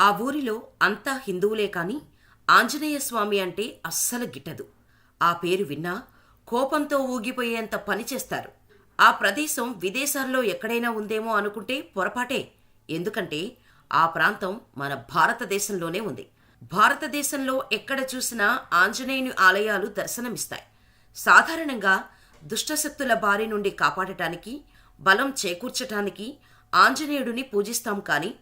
ఆ ఊరిలో అంతా హిందువులే కాని ఆంజనేయ స్వామి అంటే అస్సలు గిట్టదు. ఆ పేరు విన్నా కోపంతో ఊగిపోయేంత పని చేస్తారు. ఆ ప్రదేశం విదేశాల్లో ఎక్కడైనా ఉందేమో అనుకుంటే పొరపాటే. ఎందుకంటే ఆ ప్రాంతం మన భారతదేశంలోనే ఉంది. భారతదేశంలో ఎక్కడ చూసినా ఆంజనేయుని ఆలయాలు దర్శనమిస్తాయి. సాధారణంగా దుష్టశక్తుల బారి నుండి కాపాడటానికి బలం చేకూర్చటానికి ఆంజనేయుడిని పూజిస్తాం కానీ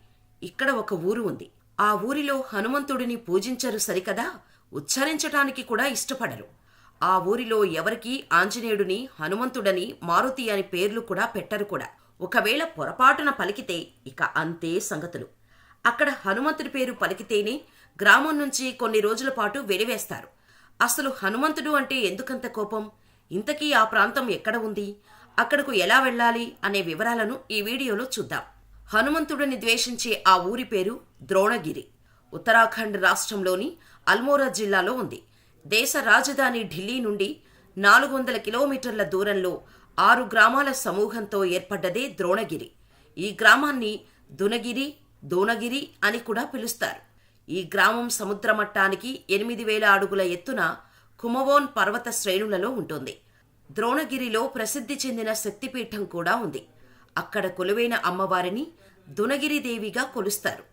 ఇక్కడ ఒక ఊరు ఉంది. ఆ ఊరిలో హనుమంతుడిని పూజించరు సరికదా? ఉచ్చరించటానికి కూడా ఇష్టపడరు. ఆ ఊరిలో ఎవరికీ ఆంజనేయుడిని హనుమంతుడని మారుతి అని పేర్లు కూడా పెట్టరు కూడా. ఒకవేళ పొరపాటున పలికితే ఇక అంతే సంగతులు. అక్కడ హనుమంతుడి పేరు పలికితేనే గ్రామం నుంచి కొన్ని రోజుల పాటు వెలివేస్తారు. అసలు హనుమంతుడు అంటే ఎందుకంత కోపం? ఇంతకీ ఆ ప్రాంతం ఎక్కడ ఉంది? అక్కడకు ఎలా వెళ్ళాలి? అనే వివరాలను ఈ వీడియోలో చూద్దాం. హనుమంతుడిని ద్వేషించే ఆ ఊరి పేరు ద్రోణగిరి. ఉత్తరాఖండ్ రాష్ట్రంలోని అల్మోరా జిల్లాలో ఉంది. దేశ రాజధాని ఢిల్లీ నుండి నాలుగు వందల కిలోమీటర్ల దూరంలో ఆరు గ్రామాల సమూహంతో ఏర్పడ్డదే ద్రోణగిరి. ఈ గ్రామాన్ని దునగిరి దోనగిరి అని కూడా పిలుస్తారు. ఈ గ్రామం సముద్ర మట్టానికి ఎనిమిది వేల అడుగుల ఎత్తున కుమవోన్ పర్వత శ్రేణులలో ఉంటుంది. ద్రోణగిరిలో ప్రసిద్ధి చెందిన శక్తిపీఠం కూడా ఉంది. అక్కడ కొలువైన అమ్మవారిని దునగిరిదేవిగా కొలుస్తారు.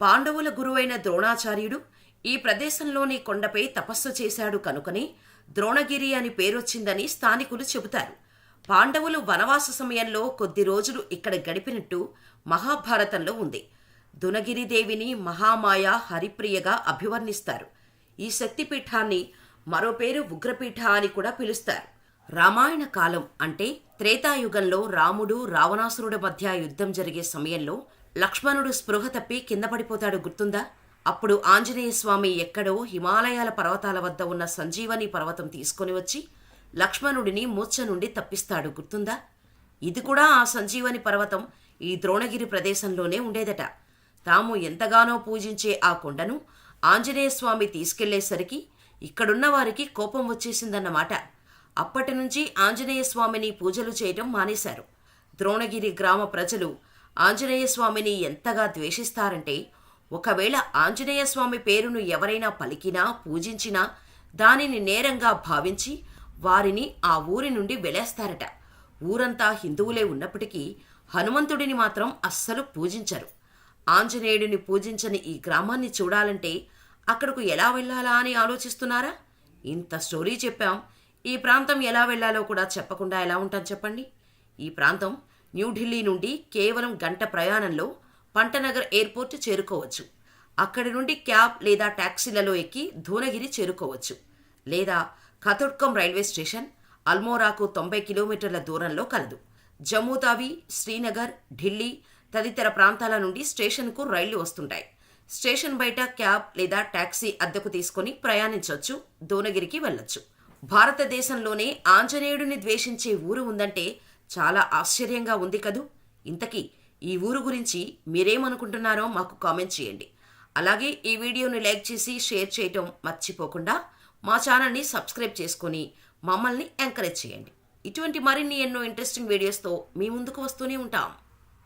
పాండవుల గురువైన ద్రోణాచార్యుడు ఈ ప్రదేశంలోని కొండపై తపస్సు చేశాడు కనుకనే ద్రోణగిరి అని పేరొచ్చిందని స్థానికులు చెబుతారు. పాండవులు వనవాస సమయంలో కొద్ది రోజులు ఇక్కడ గడిపినట్టు మహాభారతంలో ఉంది. దునగిరిదేవిని మహామాయ హరిప్రియగా అభివర్ణిస్తారు. ఈ శక్తిపీఠాన్ని మరో పేరు ఉగ్రపీఠ అని కూడా పిలుస్తారు. రామాయణ కాలం అంటే త్రేతాయుగంలో రాముడు రావణాసురుడి మధ్య యుద్ధం జరిగే సమయంలో లక్ష్మణుడు స్పృహ తప్పి కింద పడిపోతాడు గుర్తుందా? అప్పుడు ఆంజనేయ స్వామి ఎక్కడో హిమాలయాల పర్వతాల వద్ద ఉన్న సంజీవని పర్వతం తీసుకొని వచ్చి లక్ష్మణుడిని మూర్ఛ నుండి తప్పిస్తాడు గుర్తుందా? ఇది కూడా ఆ సంజీవని పర్వతం ఈ ద్రోణగిరి ప్రదేశంలోనే ఉండేదట. తాము ఎంతగానో పూజించే ఆ కొండను ఆంజనేయ స్వామి తీసుకెళ్ళేసరికి ఇక్కడున్న వారికి కోపం వచ్చేసిందన్నమాట. అప్పటి నుంచి ఆంజనేయ స్వామిని పూజలు చేయటం మానేశారు. ద్రోణగిరి గ్రామ ప్రజలు ఆంజనేయ స్వామిని ఎంతగా ద్వేషిస్తారంటే ఒకవేళ ఆంజనేయ స్వామి పేరును ఎవరైనా పలికినా పూజించినా దానిని నేరంగా భావించి వారిని ఆ ఊరి నుండి వెలేస్తారట ఊరంతా హిందువులే ఉన్నప్పటికీ హనుమంతుడిని మాత్రం అస్సలు పూజించరు. ఆంజనేయుడిని పూజించని ఈ గ్రామాన్ని చూడాలంటే అక్కడకు ఎలా వెళ్ళాలా అని ఆలోచిస్తున్నారా? ఇంత స్టోరీ చెప్పాం. ఈ ప్రాంతం ఎలా వెళ్ళాలో కూడా చెప్పకుండా ఎలా ఉంటాం చెప్పండి? ఈ ప్రాంతం న్యూఢిల్లీ నుండి కేవలం గంట ప్రయాణంలో పంటనగర్ ఎయిర్పోర్ట్ చేరుకోవచ్చు. అక్కడి నుండి క్యాబ్ లేదా ట్యాక్సీలలో ఎక్కి ధూనగిరి చేరుకోవచ్చు. లేదా కథుడ్కం రైల్వే స్టేషన్ అల్మోరాకు తొంభై కిలోమీటర్ల దూరంలో కలదు. జమ్మూతావి శ్రీనగర్ ఢిల్లీ తదితర ప్రాంతాల నుండి స్టేషన్కు రైళ్ళు వస్తుంటాయి. స్టేషన్ బయట క్యాబ్ లేదా ట్యాక్సీ అద్దెకు తీసుకుని ప్రయాణించవచ్చు దోనగిరికి వెళ్ళొచ్చు. భారతదేశంలోనే ఆంజనేయుడిని ద్వేషించే ఊరు ఉందంటే చాలా ఆశ్చర్యంగా ఉంది కదూ? ఇంతకీ ఈ ఊరు గురించి మీరేమనుకుంటున్నారో మాకు కామెంట్ చేయండి. అలాగే ఈ వీడియోని లైక్ చేసి షేర్ చేయటం మర్చిపోకుండా మా ఛానల్ని సబ్స్క్రైబ్ చేసుకొని మమ్మల్ని ఎంకరేజ్ చేయండి. ఇటువంటి మరిన్ని ఎన్నో ఇంట్రెస్టింగ్ వీడియోస్తో మీ ముందుకు వస్తూనే ఉంటాం.